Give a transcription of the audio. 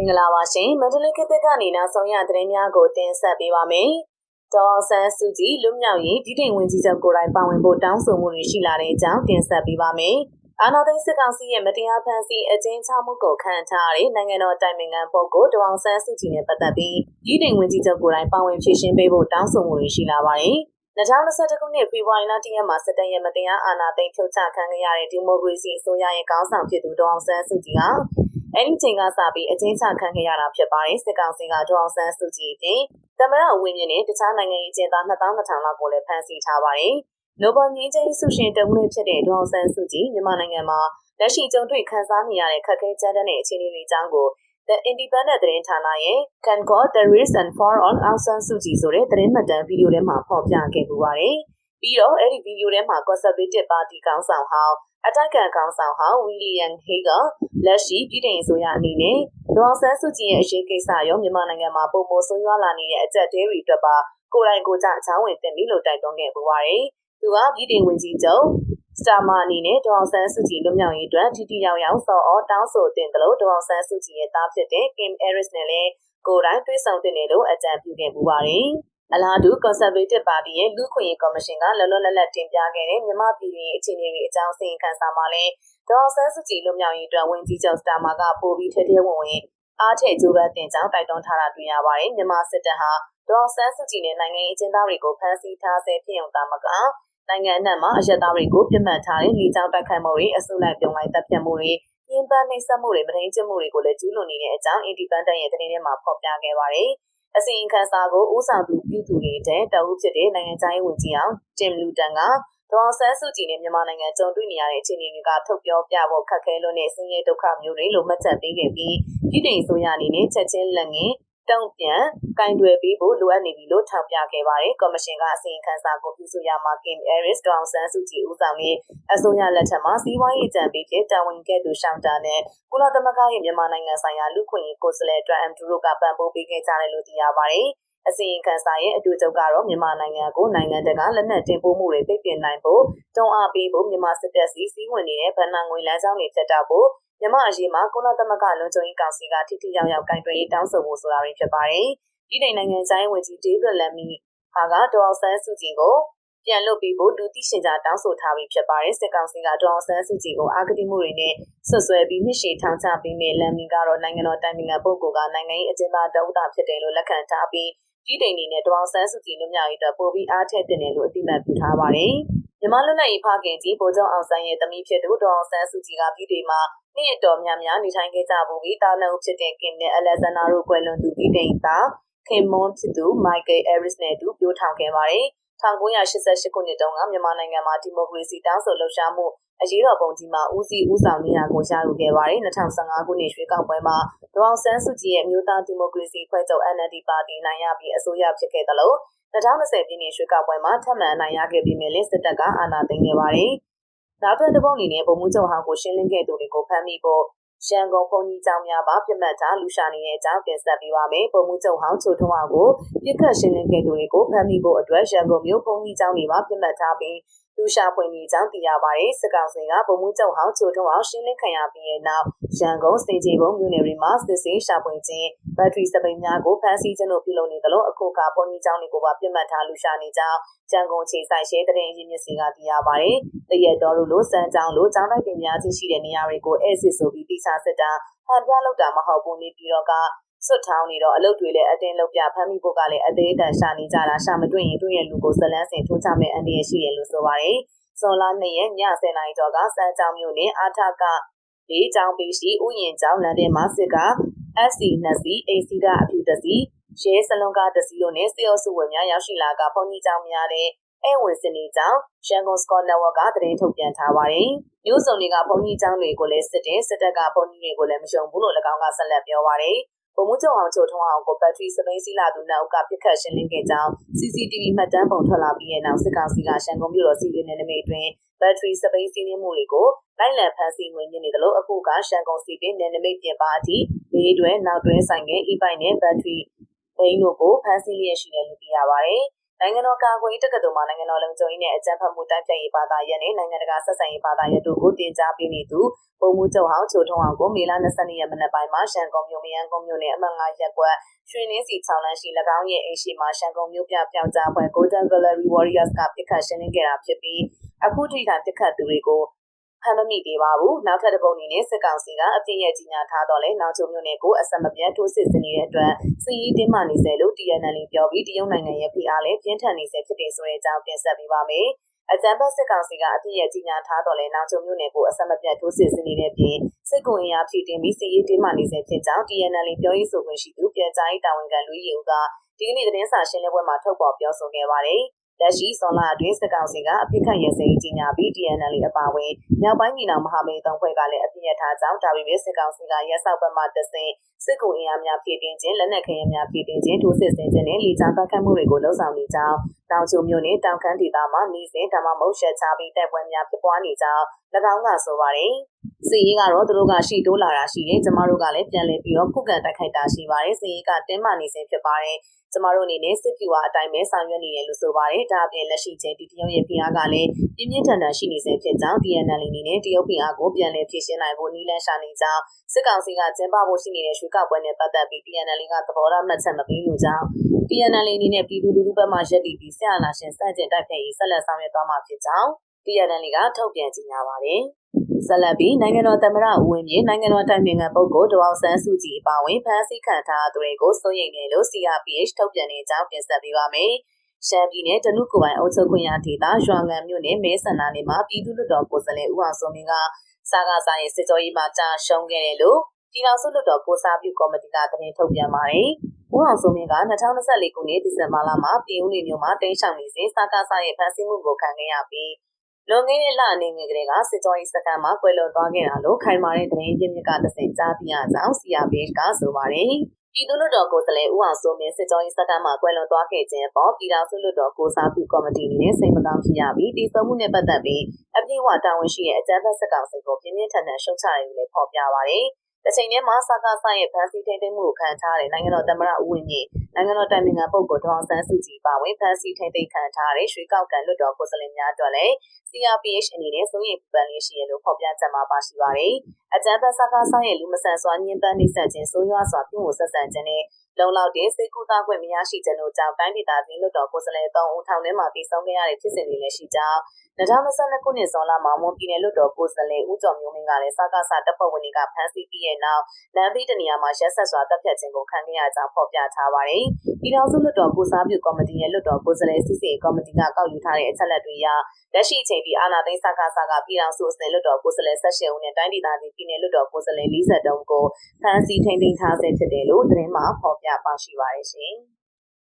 မင်္ဂလာပါရှင်မန္တလေးခေတ်ကနေနောက်ဆုံးရသတင်းများကိုတင်ဆက်ပေးပါမယ်။ဒေါ်ဆန်းစုကြည်လွတ်မြောက်ရေးပြည်ထောင်ဝင်ကြီးချုပ်ကိုယ်တိုင်ပါဝင်ဖို့တောင်းဆိုမှုတွေရှိလာတဲ့အကြောင်းတင်ဆက်ပေးပါမယ်။အာနာသိန်းစစ်ကောင်စီရဲ့မတရားဖန်ဆီးအကျဉ်းချမှုကိုခံထားရတဲ့နိုင်ငံတော်တိုင်ပင်ခံပုဂ္ဂိုလ်ဒေါအောင်ဆန်းစုကြည်နဲ့ပတ်သက်ပြီးပြည်ထောင်ဝင်ကြီးချုပ်ကိုယ်တိုင်ပါဝင်ဖြည့်ရှင်းပေးဖို့တောင်းဆိုမှုတွေရှိလာပါတယ်။2021ခုနှစ်ဖေဖော်ဝါရီလ1ရက်မှာစစ်တပ်ရဲ့မတရားအာဏာသိမ်းဖြုတ်ချခံခဲ့ရတဲ့ဒီမိုကရေစီအစိုးရရဲ့ခေါင်းဆောင်ဖြစ်သူဒေါအောင်ဆန်းစုကြည်က အဲ့ဒီချိန်ကစပြီးအကျဉ်းချခံခဲ့ရတာဖြစ်ပါတယ်စစ်ကောင်စီကဒေါအောင်ဆန်းစုကြည်တင်သမရဝင်းမြင့်နဲ့တခြားနိုင်ငံရေးကျင်းသား2200လောက်ကိုလည်းဖမ်းဆီးထားပါတယ်နိုဘယ်ငြိမ်းချမ်းရေးဆုရှင်တဦးလေးဖြစ်တဲ့ဒေါအောင်ဆန်းစုကြည်မြန်မာနိုင်ငံမှာလက်ရှိကြုံတွေ့ခံစားနေရတဲ့ခက်ခဲကြမ်းတမ်းတဲ့အခြေအနေတွေအကြောင်းကို The Independent သတင်းဌာနရဲ့ Can Call the Reason for on Aung San Suu Kyi ဆိုတဲ့သတင်းမှတ်တမ်းဗီဒီယိုထဲမှာဖော်ပြခဲ့ပူပါတယ်။ပြီးတော့အဲ့ဒီဗီဒီယိုထဲမှာ Conservative Party ခေါင်းဆောင်ဟောင်း အတိုက်ခံကောင်ဆောင်ဟောင်းဝီလီယံဟေးကလက်ရှိပြည်ထောင်စုရအနေနဲ့ဒေါ်ဆန်းစုကြည်ရဲ့အရေးကိစ္စရောမြန်မာနိုင်ငံမှာပုံမဆိုးရွားလာနေတဲ့အကြက်တဲတွေအတွက်ပါကိုယ်တိုင်ကိုယ်ကျအချောင်းဝင်တင်ပြီးလို့တိုက်တွန်းခဲ့ပူပါတယ်။သူကပြည်ထောင်ဝင်ကြီးချုပ်စတာမာအနေနဲ့ဒေါအောင်ဆန်းစုကြည်လွတ်မြောက်ရေးအတွက်ထိထိရောက်ရောက်ဆော်ဩတောင်းဆိုတင်တယ်လို့ဒေါအောင်ဆန်းစုကြည်ရဲ့သားဖြစ်တဲ့ Kim Harris နဲ့လည်းကိုယ်တိုင်တွေ့ဆုံတင်တယ်လို့အကြံပြုခဲ့ပူပါတယ်။ အလားတူ Conservative Party ရဲ့လူခွင့်ရေးကော်မရှင်ကလောလောလတ်လတ်တင်ပြခဲ့တဲ့မြန်မာပြည်တွင်အခြေအနေတွေအကြောင်းစီရင်ခံစာမှာလည်းဒေါ်ဆန်းစုကြည်လွတ်မြောက်ရေးအတွက်ဝင်ကြီးချုပ်စတာမာကပို့ပြီးထဲထဲဝင်ဝင်အားထည့်ကြိုးပမ်းတင်ကြောင်းတိုက်တွန်းထားတာတွေ့ရပါတယ်မြန်မာစစ်တပ်ဟာဒေါ်ဆန်းစုကြည်နဲ့နိုင်ငံရေးအကျဉ်းသားတွေကိုဖမ်းဆီးထားဆဲဖြစ်ုံသာမကနိုင်ငံအနှံ့မှာအရက်သားတွေကိုပြစ်မှတ်ထားတဲ့လေကြောင်းတိုက်ခိုက်မှုတွေအစုလိုက်ပြုံလိုက်တပ်ဖြတ်မှုတွေညှဉ်းပန်းနှိပ်စက်မှုတွေမထိန်ကျမှုတွေကိုလည်းကျူးလွန်နေတဲ့အကြောင်း Independent ရဲ့သတင်းထဲမှာဖော်ပြခဲ့ပါတယ်။ အစီရင်ခံစာကိုဦးဆောင်သူပြုသူတွေတဲ့တအုပ်ဖြစ်တဲ့နိုင်ငံခြားရေးဝန်ကြီးအောင်တင်လူတန်ကဒေါ်ဆန်းစုကြည်နဲ့မြန်မာနိုင်ငံကြုံတွေ့နေရတဲ့အခြေအနေတွေကထုတ်ပြောပြဖို့ခက်ခဲလို့နဲ့ဆင်းရဲဒုက္ခမျိုးတွေလိုမှတ်ချက်ပေးခဲ့ပြီးပြည်ထောင်စုရအနေနဲ့ချက်ချင်းလက်ငင်း တုံ့ပြန်ကင်တွယ်ပေးဖို့လိုအပ်နေပြီလို့ထောက်ပြခဲ့ပါတယ်။ကော်မရှင်ကအစီရင်ခံစာကိုပြုစုရမှာ Kim Harris ဒေါအောင်ဆန်းစုကြည်ဦးဆောင်တဲ့အစိုးရလက်ထက်မှာစီးပွားရေးအကြံပေးဖြစ်တာဝန်ခဲ့သူရှောင်းတာနဲ့ကုလသမဂ္ဂရဲ့မြန်မာနိုင်ငံဆိုင်ရာလူခွင့်ရေးကိုယ်စားလှယ်အတွက်အမ်ဒူရိုကပံ့ပိုးပေးခဲ့ကြတယ်လို့သိရပါတယ်။အစီရင်ခံစာရဲ့အတူချုပ်ကတော့မြန်မာနိုင်ငံကိုနိုင်ငံတကာလက်နက်တင်ပို့မှုတွေပိတ်ပင်နိုင်ဖို့တွန်းအားပေးဖို့မြန်မာစစ်တပ်စီစီးဝင်နေတဲ့ဗန်နာငွေလမ်းကြောင်းတွေဖြတ်တောက်ဖို့ မြမအရေးမှာကုလသမဂ္ဂလုံခြုံရေးကောင်စီကထိထိရောက်ရောက်ကင်တွယ်ရေးတောင်းဆိုမှုဆိုတာတွေဖြစ်ပါတယ်။ဒီနိုင်နိုင်ငံဆိုင်ဝန်ကြီးဒေးဗစ်လမ်မီဟာကဒေါ်ဆန်းစုကြည်ကိုပြန်လွတ်ပြီးဖို့လူသိရှင်ကြားတောင်းဆိုထားပြီးဖြစ်ပါတယ်စစ်ကောင်စီကဒေါ်ဆန်းစုကြည်ကိုအာဂတိမှုတွေနဲ့ဆွဆွဲပြီးနှစ်ရှည်ထောင်ချပေးမဲ့လမ်မီကတော့နိုင်ငံတော်တိုင်ပင်ခံပုဂ္ဂိုလ်ကနိုင်ငံရေးအကျဉ်းသားတအုပ်တာဖြစ်တယ်လို့လက်ခံထားပြီးဒီတိန်နေနဲ့ဒေါ်ဆန်းစုကြည်လွတ်မြောက်ရေးအတွက်ပို့ပြီးအားထည့်တင်တယ်လို့အတိအမှတ်ပြုထားပါတယ် မြန်မာလူနိုင်ရေးဖခင်ကြီးဗိုလ်ချုပ်အောင်ဆန်းရဲ့သမီးဖြစ်သူဒေါ်ဆန်းစုကြည်ကပြည်တွေမှာနှစ်တော်များများနေထိုင်ခဲ့ကြဖို့ပြီးတာနုဖြစ်တဲ့ကင်နဲ့အလက်ဇန်နာတို့ကွယ်လွန်သူပြည်တိန်သားခင်မွန်ဖြစ်သူမိုက်ကယ်အဲရစ်နဲ့တူပြောထောင်ခဲ့ပါတယ် 1988ခုနှစ်တုန်းကမြန်မာနိုင်ငံမှာဒီမိုကရေစီတောင်းဆိုလှုပ်ရှားမှုအရေးတော်ပုံကြီးမှာဦးစီးဦးဆောင်နေရာကိုရယူခဲ့ပါတယ်2015ခုနှစ်ရွေးကောက်ပွဲမှာဒေါအောင်ဆန်းစုကြည်ရဲ့မြို့သားဒီမိုကရေစီဖွဲ့ချုပ် NLD ပါတီနိုင်ရပြီးအစိုးရဖြစ်ခဲ့တယ်လို့2020ပြည့်နှစ်ရွေးကောက်ပွဲမှာထပ်မံအနိုင်ရခဲ့ပြီးမြဲလစစ်တပ်ကအာဏာသိမ်းခဲ့ပါတယ်နောက်ထပ်တစ်ပုတ်အနေနဲ့ဗိုလ်မှူးချုပ်ဟောင်းကိုရှင်းလင်းခဲ့သူတွေကိုဖမ်းမိဖို့ ရန်ကုန်ဘုံကြီးကျောင်းများပါပြတ်မှတ်ထားလူရှာနေတဲ့အကြောင်းတင်ဆက်ပေးပါမယ်။ပုံမှုချုပ်ဟောင်းချိုထုံးအောင်ကိုပြစ်ခတ်ရှင်းလင်းခဲ့သူတွေကိုဖမ်းမိဖို့အတွက်ရန်ကုန်မြို့ဘုံကြီးကျောင်းတွေမှာပြတ်မှတ်ထားပြီးလူရှာဖွင့်နေကြောင်းသိရပါတယ်။စစ်ကောင်စီကပုံမှုချုပ်ဟောင်းချိုထုံးအောင်ရှင်းလင်းခံရပြီးတဲ့နောက်ရန်ကုန်စေကြီးဘုံမြို့နယ်တွေမှာစစ်ဆေးရှာဖွင့်ခြင်းဘက်ထရီစပိန်များကိုဖမ်းဆီးခြင်းတို့ပြုလုပ်နေသလိုအခုကဘုံကြီးကျောင်းတွေကိုပါပြတ်မှတ်ထားလူရှာနေကြောင်းရန်ကုန်ခြေဆိုင်ရှဲတရင်ရင်းမြစ်စီကသိရပါတယ်။တရက်တော်တို့လိုစမ်းကြောင်းလိုကျောင်းတိုက်ပင်များကြီးရှိတဲ့နေရာတွေကိုအဲစစ်ဆိုပြီးတိကျစစ်တာဟန်ပြလောက်တာမဟုတ်ဘူးနေပြီးတော့ကစွတ်ထောင်းနေတော့အလုပ်တွေလည်းအတင်းလုပ်ပြဖမ်းမိဖို့ကလည်းအသေးအတန်ရှာနေကြတာရှာမတွေ့ရင်တွေ့ရလူကိုဇလန်းစင်ထိုးချမဲ့အန်ဒီရရှိရလို့ဆိုပါတယ်။ဇွန်လ2ရက်ည10:00နာရီကျော်ကစမ်းကြောင်မြို့နယ်အာထကဘေးကျောင်းပေးရှိဥယျင်ကျောင်းလမ်းထဲမှာစစ်က SC 2စီ AC ကအဖြူတစီရဲစလုံးကားတစီတို့နဲ့စေအုပ်စုဝင်များရောက်ရှိလာကဘုံကြီးကျောင်းများတဲ့ အဲဝင်စနေကြောင့်ရန်ကုန်စကော့နယ်ဝကသတင်းထုတ်ပြန်ထားပါတယ်။မျိုးစုံတွေကဘုံကြီးကျောင်းတွေကိုလည်းစစ်တယ်စစ်တပ်ကဘုံကြီးတွေကိုလည်းမရှုံဘူးလို့၎င်းကဆက်လက်ပြောပါတယ်။ဗိုလ်မှူးချုပ်အောင်ချိုထုံးအောင်ကိုဘက်ထရီစပိန်စီလာသူနောက်ကပြစ်ခတ်ရှင်းလင်းခဲ့ကြောင်း CCTV မှတ်တမ်းပုံထွက်လာပြီးတဲ့နောက်စစ်ကောင်စီကရှန်ကုန်မြို့တော်စီးရီနယ်နိမိတ်တွင်ဘက်ထရီစပိန်စီးနှင်းမှုတွေကိုလိုက်လံဖမ်းဆီးဝင်နေတယ်လို့အခုကရှန်ကုန်စီပင်နယ်နိမိတ်ပြင်ပအထိလေးတွဲနောက်တွဲဆိုင်ငယ် e-bike နဲ့ဘက်ထရီဘိန်းတို့ကိုဖမ်းဆီးလျက်ရှိတယ်လို့သိရပါတယ်။ နိုင်ငံတော်ကာကွယ်ရေးတက္ကသိုလ်မှနိုင်ငံတော်လုံခြုံရေးနဲ့အကြံဖတ်မှုတိုက်ဖျက်ရေးဘာသာရပ်နဲ့နိုင်ငံတကာဆက်ဆံရေးဘာသာရပ်တို့ကိုတင်ကြားပေးနေသူပုံမှုချုပ်ဟောင်းချိုထုံးအောင်ကိုမေလ22ရက်မနက်ပိုင်းမှာရှန်ကုန်မြို့မယန်းကုန်းမြို့နယ်အမှတ်9ရပ်ကွက်ရွှေနှင်းစီ6လမ်းရှိ၎င်းရဲ့အိမ်ရှိမှာရှန်ကုန်မြို့ပြပြောင်ကြားပွဲ Golden Gallery Warriors ကပြစ်ခတ်ရှင်းလင်းခဲ့တာဖြစ်ပြီးအခုထိတိုင်ပြစ်ခတ်သူတွေကို ဖမ်းမမိသေးပါဘူးနောက်ထပ်တစ်ပုံအနေနဲ့စစ်ကောင်စီကအပြင်းရဲ့ကြီးညာထားတော့လဲနောက်ချုံမြို့နယ်ကိုအဆက်မပြတ်ထိုးစစ်ဆင်နေတဲ့အတွက်စီးရီးတင်းမာနေစေလို့ TNL ပြောပြီးတရုတ်နိုင်ငံရဲ့ဖိအားလည်းပြင်းထန်နေစေဖြစ်တယ်ဆိုတဲ့အကြောင်းတင်ဆက်ပေးပါမယ်အကြံဖတ်စစ်ကောင်စီကအပြည့်ရဲ့ကြီးညာထားတော်လဲနောက်ချုံမြို့နယ်ကိုအဆက်မပြတ်ထိုးစစ်ဆင်နေတဲ့ပြင်စစ်ကွန်အင်အားဖြည့်တင်ပြီးစစ်ရေးတင်းမာနေစေဖြစ်ကြောင်း TNL ပြောရေးဆိုခွင့်ရှိသူပြန်ကြားရေးတာဝန်ခံလူကြီးဦးကဒီကနေ့သတင်းစာရှင်းလင်းပွဲမှာထုတ်ဖော်ပြောဆိုခဲ့ပါတယ်။ လက်ရှိဇွန်လအတွင်းစစ်ကောင်စီကအပြစ်ခတ်ရစဲကြီးညာပြီး TNL အပါအဝင်မြောက်ပိုင်းပြည်တော်မဟာမိတ်သုံးဖွဲ့ကလည်းအပြစ်ရထားကြောင်းဒါပေမဲ့စစ်ကောင်စီကရက်ဆောက်ဘက်မှတဆင့်စစ်ကူအင်အားများဖြည့်တင်းခြင်းလက်နက်ခဲယမ်းများဖြည့်တင်းခြင်းထိုးစစ်ဆင်ခြင်းနဲ့လီချာတိုက်ခတ်မှုတွေကိုလှုံ့ဆော်နေကြောင်း တောင်ချိုမြို့နယ်တောင်ခမ်းဒေသမှာနေစဉ်ဓမ္မမုတ်ရှက်ချပြီးတိုက်ပွဲများဖြစ်ပွားနေကြောင်း၎င်းကဆိုပါတယ်စီရေးကတော့သူတို့ကရှိတိုးလာတာရှိတယ်ကျမတို့ကလည်းပြန်လည်ပြီးတော့ခုခံတိုက်ခိုက်တာရှိပါတယ်စီရေးကတင်းမာနေစဉ်ဖြစ်ပါတယ်ကျမတို့အနေနဲ့စစ်ပြူအားအတိုင်းပဲဆောင်ရွက်နေတယ်လို့ဆိုပါတယ်ဒါအပြင်လက်ရှိချိန်ဒီတရုတ်ရဲ့ဖိအားကလည်းပြင်းပြင်းထန်ထန်ရှိနေစေဖြစ်ကြောင်း DNL အနေနဲ့တရုတ်ဖိအားကိုပြန်လည်ဖြည့်ရှင်းနိုင်ဖို့နည်းလမ်းရှာနေကြောင်းစစ်ကောင်စီကကျင်းပဖို့ရှိနေတဲ့ရွှေကောက်ပွဲနဲ့ပတ်သက်ပြီး DNL ကသဘောထားမှတ်ချက်မပေးလို့ကြောင်း DNL အနေနဲ့ပြည်သူလူထုဘက်မှရက်တည်ပြီးဆရာနာရှင်စန့်ကျင်တိုက်ဖျက်ရေးဆက်လက်ဆောင်ရွက်သွားမှာဖြစ်ကြောင်း DNL ကထုတ်ပြန်ကြေညာပါတယ်။ဆက်လက်ပြီးနိုင်ငံတော်သမ္မတဦးဝင်းမြင့်နိုင်ငံတော်တိုင်ပင်ခံပုဂ္ဂိုလ်ဒေါအောင်ဆန်းစုကြည်အပါအဝင်ဖမ်းဆီးခံထားသူတွေကိုစိုးရိမ်နေလို့ CRPH ထုတ်ပြန်နေကြောင်းတင်ဆက်ပေးပါမယ်။ရှမ်းပြည်နယ်တနုကိုပိုင်အုပ်ချုပ်ခွင့်ရဒေသရွာငံမြို့နယ်မဲဆန္ဒနယ်မှာပြည်သူ့လွှတ်တော်ကိုယ်စားလှယ်ဦးအောင်စိုးမင်းကစာကားစာရေးစစ်ကြောရေးမှာကြာရှုံးခဲ့တယ်လို့ ပြည်တော်စုလွှတ်တော်ကိုစားပြုကော်မတီကသတင်းထုတ်ပြန်ပါတယ်။ဦးအောင်စိုးမင်းက2024ခုနှစ်ဒီဇင်ဘာလမှာပြည်ဦးနေမြို့မှာတင်းရှောင်နေစဉ်စာကားစာရေးဖမ်းဆီးမှုကိုခံခဲ့ရပြီးလွန်ခဲ့တဲ့လအနေငယ်ကလေးကစစ်ကြောရေးစကန်မှာကွယ်လွန်သွားခဲ့တာလို့ခိုင်မာတဲ့သတင်းရင်းမြစ်ကတဆင့်ကြားသိရကြောင်း CRPH ကဆိုပါတယ်။ပြည်သူ့လွှတ်တော်ကိုယ်စားလှယ်ဦးအောင်စိုးမင်းစစ်ကြောရေးစကန်မှာကွယ်လွန်သွားခဲ့ခြင်းပေါ်ပြည်ထောင်စုလွှတ်တော်ကိုစားပြုကော်မတီအနေနဲ့စိတ်မကောင်းဖြစ်ရပြီးတည်ဆုံမှုနဲ့ပတ်သက်ပြီးအပြည့်အဝတာဝန်ရှိတဲ့အကြမ်းဖက်စစ်ကောင်စီကိုပြင်းပြင်းထန်ထန်ရှုံချရတယ်လို့ဖော်ပြပါရယ်။ တစ်ချိန်တည်းမှာစကားဆိုင်ရဲ့ဖန်စီထိန်သိမ်းမှုကိုခံထားတဲ့နိုင်ငံတော်သမ္မတဦးဝင်းမြင့်နိုင်ငံတော်တိုင်ပင်ခံပုဂ္ဂိုလ်ဒေါအောင်ဆန်းစုကြည်ပါဝင်ဖန်စီထိန်သိမ်းခံထားတဲ့ရွှေကောက်ကန်လွှတ်တော်ကိုယ်စားလှယ်များအတွက်လည်း CRPH အနေနဲ့စိုးရိမ်ပန်လေးရှိရလို့ဖော်ပြချက်မှာပါရှိပါတယ်။အကြမ်းဖက်စကားဆိုင်ရဲ့လူမဆန်စွာညှဉ်းပန်းနှိပ်စက်ခြင်းဆိုးရွားစွာပြုမှုဆက်ဆံခြင်းနဲ့လုံလောက်တဲ့စိတ်ကူးသားခွင့်မရရှိခြင်းတို့ကြောင့်တိုင်းဒေသကြီးလွှတ်တော်ကိုယ်စားလှယ်၃ဦးထောင်ထဲမှာပြည်ဆုံးခဲ့ရတဲ့ဖြစ်စဉ်တွေလည်းရှိကြောင်း 2022ခုနှစ်ဇွန်လမှာမွန်ပြည်နယ်လွှတ်တော်ကိုယ်စားလှယ်ဦးကျော်မျိုးမင်းကလည်းစကားစတပ်ဖွဲ့ဝင်တွေကဖမ်းဆီးပြီးတဲ့နောက်လမ်းဘေးတနေရာမှာရက်ဆက်စွာတပ်ဖြတ်ခြင်းကိုခံခဲ့ရကြောင်းဖော်ပြထားပါတယ်။ပြည်ထောင်စုလွှတ်တော်ကိုစားပြုကော်မတီရဲ့လွှတ်တော်ကိုယ်စားလှယ်စစ်စစ်ကော်မတီကကောက်ယူထားတဲ့အချက်လက်တွေအရလက်ရှိအချိန်ထိအာဏာသိမ်းစကားစကပြည်ထောင်စုအစင်လွှတ်တော်ကိုယ်စားလှယ်၁၈ဦးနဲ့တိုင်းဒေသကြီးပြည်နယ်လွှတ်တော်ကိုယ်စားလှယ်43ကိုဖမ်းဆီးထိန်းသိမ်းထားဆဲဖြစ်တယ်လို့သတင်းမှာဖော်ပြပါရှိပါတယ်ရှင်။